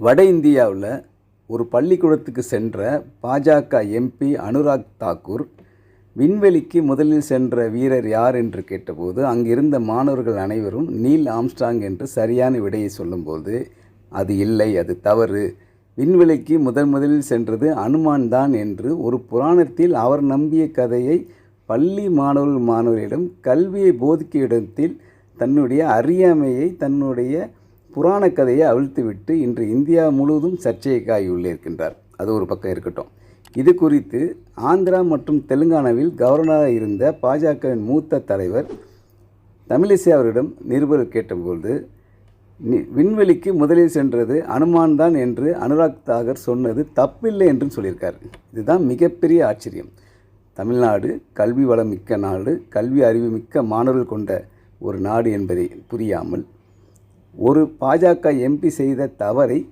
வட இந்தியாவில் ஒரு பள்ளிக்கூடத்துக்கு சென்ற பாஜக எம்பி அனுராக் தாக்கூர் விண்வெளிக்கு முதலில் சென்ற வீரர் யார் என்று கேட்டபோது அங்கிருந்த மாணவர்கள் அனைவரும் நீல் ஆம்ஸ்டாங் என்று சரியான விடையை சொல்லும்போது அது இல்லை அது தவறு. விண்வெளிக்கு முதன் முதலில் சென்றது அனுமான் தான் என்று ஒரு புராணத்தில் அவர் நம்பிய கதையை பள்ளி மாணவர்கள் மாணவர்களிடம் கல்வியை போதிக்க இடத்தில் தன்னுடைய அறியாமையை தன்னுடைய புராண கதையை அவிழ்த்துவிட்டு இன்று இந்தியா முழுவதும் சர்ச்சைக்காகி உள்ளிருக்கின்றார் அது ஒரு பக்கம் இருக்கட்டும். இது குறித்து ஆந்திரா மற்றும் தெலுங்கானாவில் கவர்னராக இருந்த பாஜகவின் மூத்த தலைவர் தமிழிசை அவரிடம் நிருபர் கேட்டபோது விண்வெளிக்கு முதலில் சென்றது அனுமான் தான் என்று அனுராக் தாகர் சொன்னது தப்பில்லை என்றும் சொல்லியிருக்கார். இதுதான் மிகப்பெரிய ஆச்சரியம். தமிழ்நாடு கல்வி வளம் மிக்க நாடு கல்வி அறிவு மிக்க மாணவர்கள் கொண்ட ஒரு நாடு என்பதை புரியாமல் ஒரு பாஜக எம்பி செய்த தவறை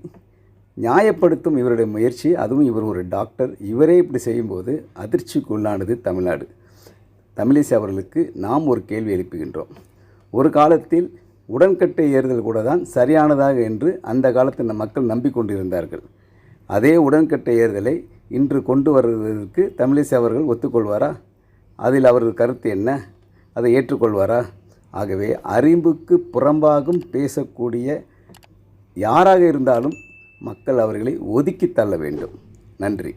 நியாயப்படுத்தும் இவருடைய முயற்சி அதுவும் இவர் ஒரு டாக்டர். இவரே இப்படி செய்யும்போது அதிர்ச்சிக்குள்ளானது தமிழ்நாடு. தமிழிசை அவர்களுக்கு நாம் ஒரு கேள்வி எழுப்புகின்றோம். ஒரு காலத்தில் உடன்கட்டை ஏறுதல் கூட தான் சரியானதாக என்று அந்த காலத்தில் மக்கள் நம்பிக்கொண்டிருந்தார்கள். அதே உடன்கட்டை ஏறுதலை இன்று கொண்டு வருவதற்கு தமிழிசை அவர்கள் ஒத்துக்கொள்வாரா? அதில் அவரது கருத்து என்ன? அதை ஏற்றுக்கொள்வாரா? ஆகவே அறிவுக்கு புறம்பாகும் பேசக்கூடிய யாராக இருந்தாலும் மக்கள் அவர்களை ஒதுக்கி தள்ள வேண்டும். நன்றி.